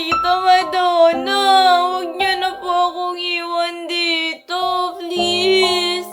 Tita Madonna, huwag niyo na po akong iwan dito, please.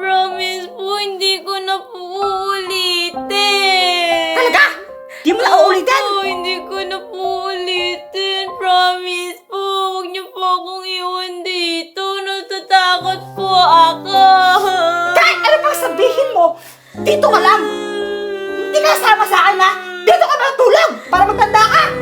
Promise po, hindi ko na po ulitin. Talaga? Di mo na uulitin? Opo, hindi ko na po ulitin. Promise po, huwag niyo po akong iwan dito. Natatakot po ako. Kahit ano pang sabihin mo, dito ka lang. Hindi ka sama sa akin, ha? Dito ka matulog para magtanda ka.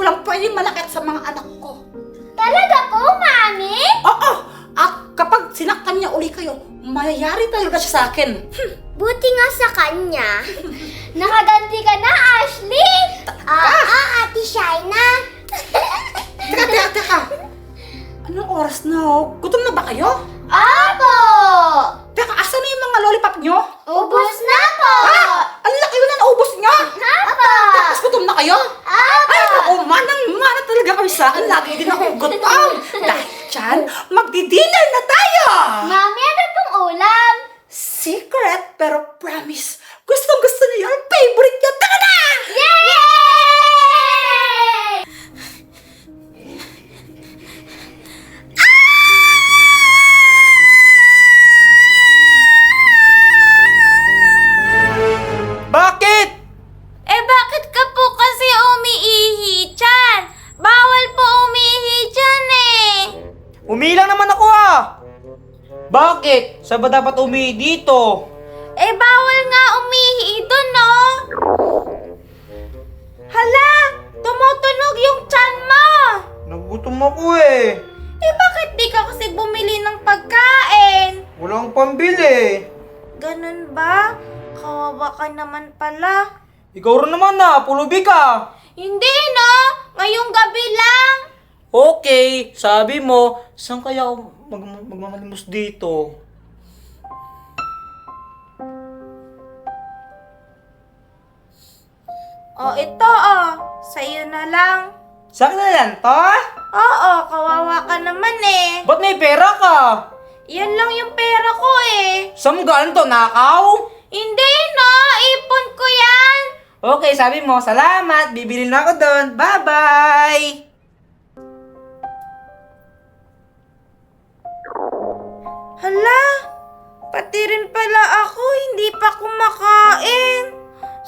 walang pwedeng malakit sa mga anak ko. Talaga po, Mami? Oo! At kapag sinaktan niya uli kayo, mayayari talaga siya sa akin. Hmm. Buti nga sa kanya. Nakaganti ka na, Ashley! Oo, Ate Shaina. Teka, teka, teka. Anong oras na oh? Gutom na ba kayo? Opo! Teka, asan na yung mga lollipop nyo? Ubus na po! Ah! Ang laki na naubos nyo! Opo! Tapos gutom na kayo? Opo! Ay, oo, manang mana talaga kami sa akin. Lagi din ako gutom. Dahil dyan, magdi-dinner na tayo! Mami, ano pong ulam? Secret, pero promise. Gustong gusto yung favorite niya. Tara na! Yay! Bakit? Bakit? Saan ba dapat umihi dito? Eh bawal nga umihi doon no? Hala! Tumutunog yung tiyan mo! Nagutom ako eh. Eh bakit di ka kasi bumili ng pagkain? Walang pambili. Ganun ba? Kawawa ka naman pala. Ikaw rin naman na, pulubi ka. Hindi no! Ngayong gabi lang! Okay, sabi mo, saan kaya ako mag magmamalimos dito? O ito oh, sa'yo na lang. Sa akin na yan, to? Oo, kawawa ka naman eh. Ba't may pera ka? Yan lang yung pera ko eh. Saan mo galing to, nakaw? Hindi no, ipon ko yan. Okay, sabi mo, salamat, bibili na ako doon. Bye-bye! Hala, pati rin pala ako, hindi pa kumakain.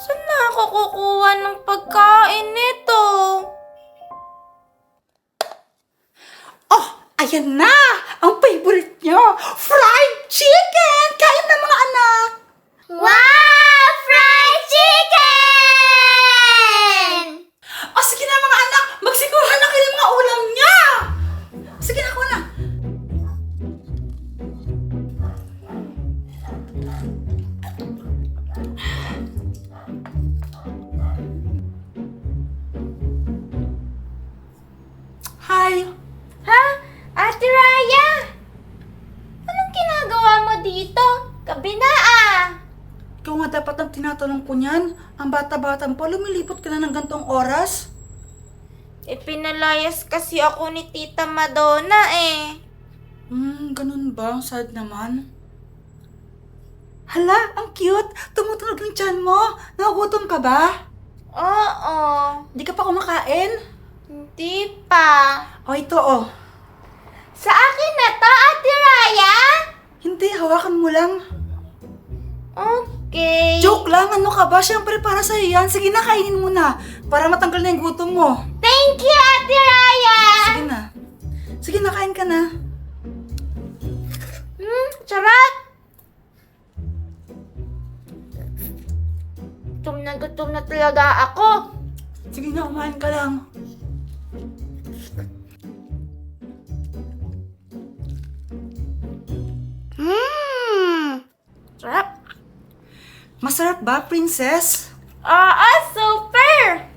Saan na ako kukuha ng pagkain nito? Oh, ayan na! Ang favorite niyo! Fried chicken! Kain na mga anak! Wow! Tinatanong ko niyan. Ang bata-batang pa, lumilipot ka na ng gantong oras. Ipinalayas kasi ako ni Tita Madonna eh. Hmm, ganun ba? Ang sad naman. Hala, ang cute! Tumutunog ng tiyan mo! Nagugutom ka ba? Oo, Di ka pa kumakain? hindi pa. O ito oh. Sa akin na to, Ate Raya? Hindi, hawakan mo lang. Okay. Joke lang, ano ka ba? Siyempre para sa yan. Sige na, kainin mo na. Para matanggal na yung gutom mo. Thank you, Ate Raya! Sige na. Sige na, kain ka na. Hmm, charot! Gutom na gutom na talaga ako. Sige na, kumain ka lang. Masarap ba, princess? Oo, super!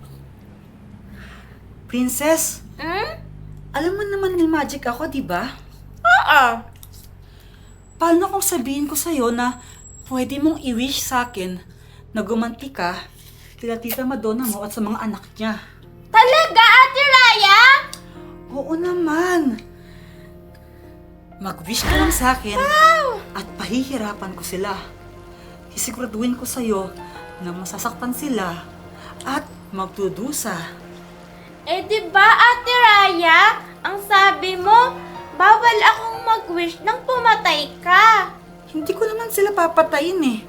Princess, Hmm? alam mo naman may magic ako, di ba? Oo. Paano kung sabihin ko sa'yo na pwede mong i-wish sa akin na gumanti ka kila Tita Madonna mo at sa mga anak niya? Talaga, Ate Raya? Oo naman. Mag-wish ka lang sa akin at pahihirapan ko sila. Isiguraduhin ko sa'yo na masasaktan sila at magdudusa. Eh, di ba, Ate Raya? Ang sabi mo, bawal akong mag-wish nang pumatay ka. Hindi ko naman sila papatayin eh.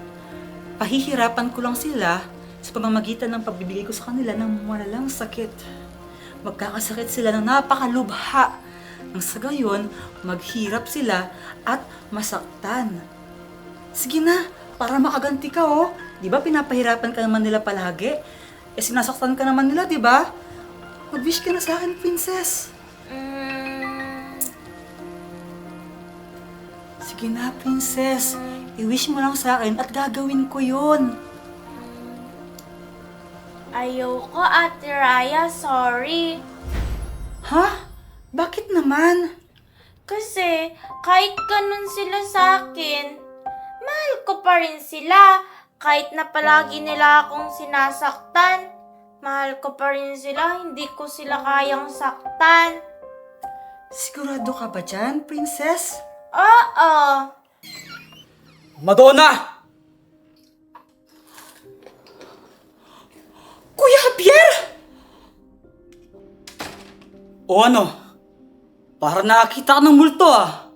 Pahihirapan ko lang sila sa pamamagitan ng pagbibigay ko sa kanila ng malalang sakit. Magkakasakit sila ng napakalubha. Nang sa gayon, maghirap sila at masaktan. Sige na, para makaganti ka oh. Di ba pinapahirapan ka naman nila palagi? Eh sinasaktan ka naman nila, di ba? Mag-wish ka na sa akin, princess. Mm, Sige na, princess. I-wish mo lang sa akin at gagawin ko yon. ayoko, Ate Raya. Sorry. Ha? Bakit naman? Kasi, kahit ganun sila sa akin, mahal ko pa rin sila. Kahit na palagi nila akong sinasaktan, mahal ko pa rin sila. Hindi ko sila kayang saktan. Sigurado ka ba dyan, princess? Oo. Madonna! Kuya Javier! O ano? Para nakakita ka ng multo ah.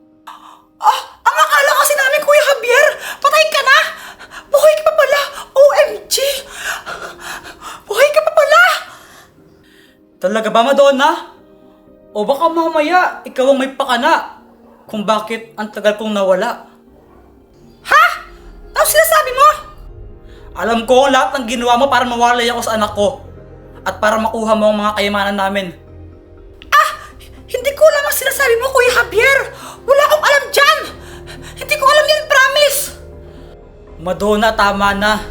Ah, ang akala kasi namin, Kuya Javier, patay ka na! Buhay ka pa pala! OMG! Buhay ka pa pala! Talaga ba, Madonna? O baka mamaya, ikaw ang may pakana kung bakit ang tagal kong nawala. Ha? Ano sinasabi mo? Alam ko lahat ng ginawa mo para mawalay ako sa anak ko at para makuha mo ang mga kayamanan namin. Ah! Hindi ko alam ang sinasabi mo, Kuya Javier! Wala akong alam dyan! Hindi ko alam yan, promise! Madonna, tama na.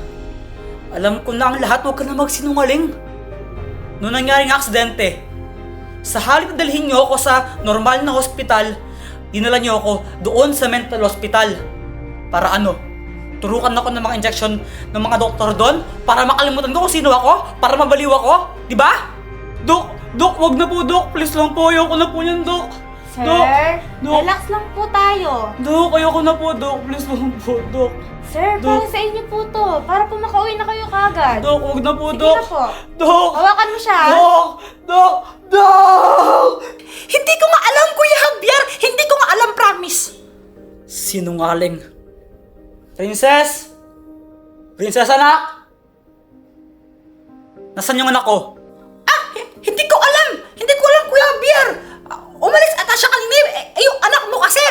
Alam ko na ang lahat, huwag ka na magsinungaling. Noong nangyaring aksidente, sa halip na dalhin niyo ako sa normal na hospital, dinala niyo ako doon sa mental hospital. Para ano? Turukan ako ng mga injection ng mga doktor doon para makalimutan ko kung sino ako, para mabaliw ako, di ba? Dok, Dok, wag na po, Dok. Please lang po, ayoko na po yan, Dok. Sir, Dok, Dok, relax lang po tayo. Dok, ayoko na po, Dok. Please lang po, Dok. Sir, Dok. para sa inyo po to. Para po makauwi na kayo kagad. Dok, wag na po, Sige Dok. na po. Dok! Hawakan mo siya. Dok! Dok! Dok! Hindi ko nga alam, Kuya Javier! Hindi ko nga alam, promise! Sinungaling. Princess? Princess anak? Nasaan yung anak ko? Ah! hi- Hindi ko alam! Hindi ko alam, Kuya Javier! Ah, ata siya kanina. Eh, eh, yung anak mo kasi,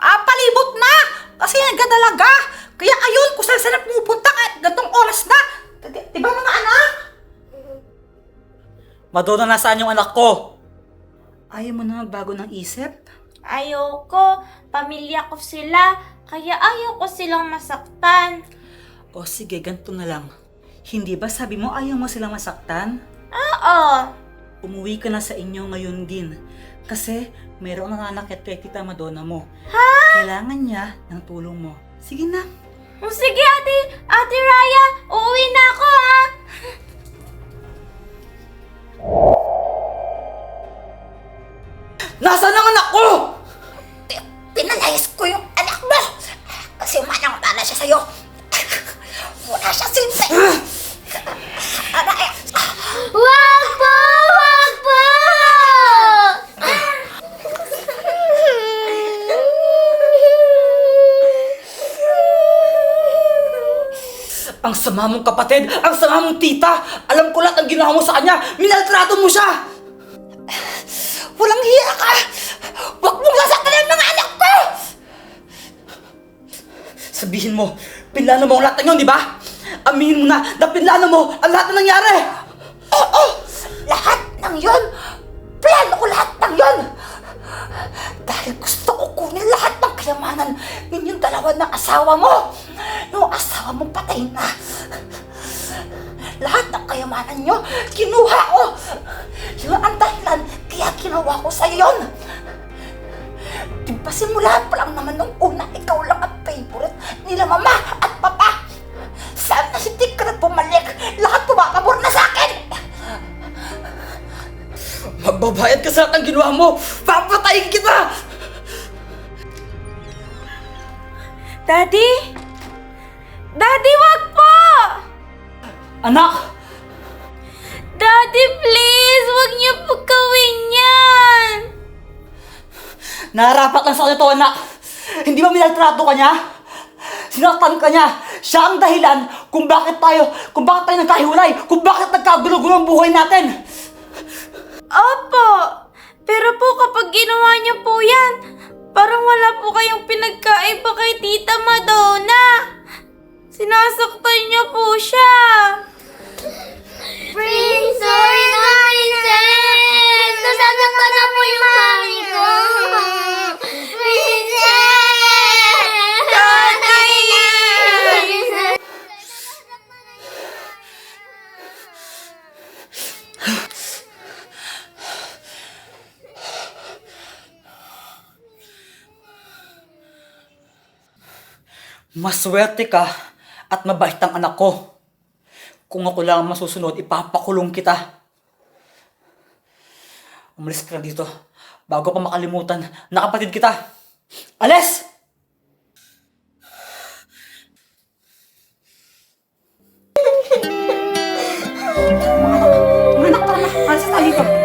ah, palibot na! Kasi nagdadalaga. Kaya ayun, kung saan saan na pumupunta kahit gantong oras na. Di- Di ba mga anak? Madonna, nasaan yung anak ko? Ayaw mo na magbago ng isip? Ayoko. Pamilya ko sila. Kaya ayaw ko silang masaktan. O sige, ganito na lang. Hindi ba sabi mo ayaw mo silang masaktan? Oo. Umuwi ka na sa inyo ngayon din. Kasi mayroong nanganakit kay Tita Madonna mo. Ha? Kailangan niya ng tulong mo. Sige na. O sige, ate, ate Raya. Uuwi Ang sama mong kapatid, ang sama mong tita. Alam ko lahat ang ginawa mo sa kanya. Minaltrato mo siya. Walang hiya ka! Huwag mong sasaktan ang mga anak ko! Sabihin mo, pinlano mo ang lahat ng yun, di ba? Aminin mo na na pinlano mo ang lahat na nangyari. Oo! Lahat ng yon! Plano ko lahat ng yon! Dahil gusto ko kunin lahat ng kayamanan ninyong dalawa ng asawa mo! Asawa mong patay na. Lahat ng kayamanan nyo, kinuha ko. Yun ang dahilan, kaya ginawa ko sa'yo yun. Di ba simula pa lang naman nung una, ikaw lang ang favorite nila mama at papa. Sana si Tikrat bumalik, lahat pumapabor na sa akin. Magbabayad ka sa lahat ng ginawa mo! Papatayin kita! Daddy? Daddy, wag po! Anak! Daddy, please! Wag niyo po gawin yan! Narapat lang sa kanya to, anak! Hindi ba minaltrato ka niya? Sinaktan ka niya! Siya ang dahilan kung bakit tayo, kung bakit tayo nagkahiwalay, kung bakit nagkagulo-gulo ang buhay natin! Opo! Pero po kapag ginawa niyo po yan, parang wala po kayong pinagkaiba kay Tita Madonna. Sinasaktan niyo po siya. Princess! Princess! Nasasaktan na po yung mami ko! Princess! Daddy! Maswerte ka at mabait ang anak ko. Kung ako lang ang masusunod, ipapakulong kita. Umalis ka dito bago pa makalimutan na kapatid kita. Alis! Mga anak, tara na, alis tayo dito.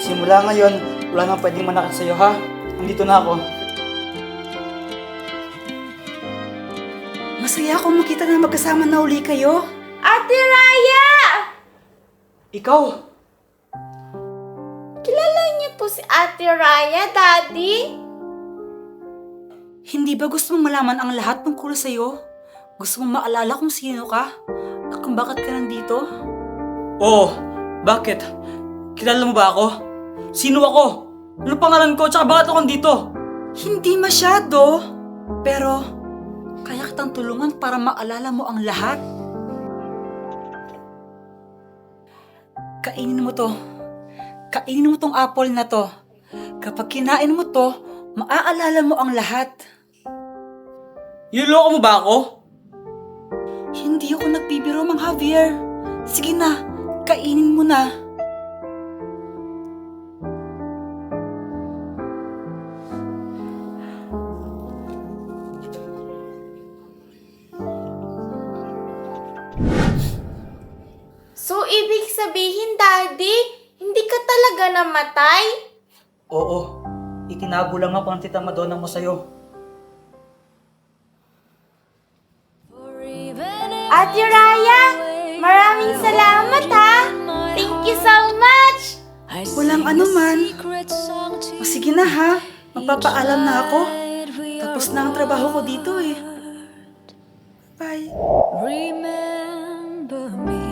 Simula ngayon, wala nang pwedeng manakit sa'yo ha. Andito na ako. Masaya akong makita na magkasama na uli kayo. Ate Raya! Ikaw, Kilala niyo po si Ate Raya, Daddy? Hindi ba gusto mong malaman ang lahat tungkol sa'yo? Gusto mong maalala kung sino ka? At kung bakit ka nandito? Oo, bakit? Kilala mo ba ako? Sino ako? Ano pangalan ko? Tsaka bakit ako dito? Hindi masyado. Pero, kaya kitang tulungan para maalala mo ang lahat. Kainin mo to. Kainin mo tong apple na to. Kapag kinain mo to, maaalala mo ang lahat. Niloloko mo ba ako? Hindi ako nagbibiro, Mang Javier. Sige na, kainin mo na. Namatay? Oo, itinago lang ako ng tita Madonna mo sa'yo. Ate Raya, maraming salamat ha! Thank you so much! Walang anuman. O sige na ha, magpapaalam na ako. Tapos na ang trabaho ko dito eh. Bye. Remember me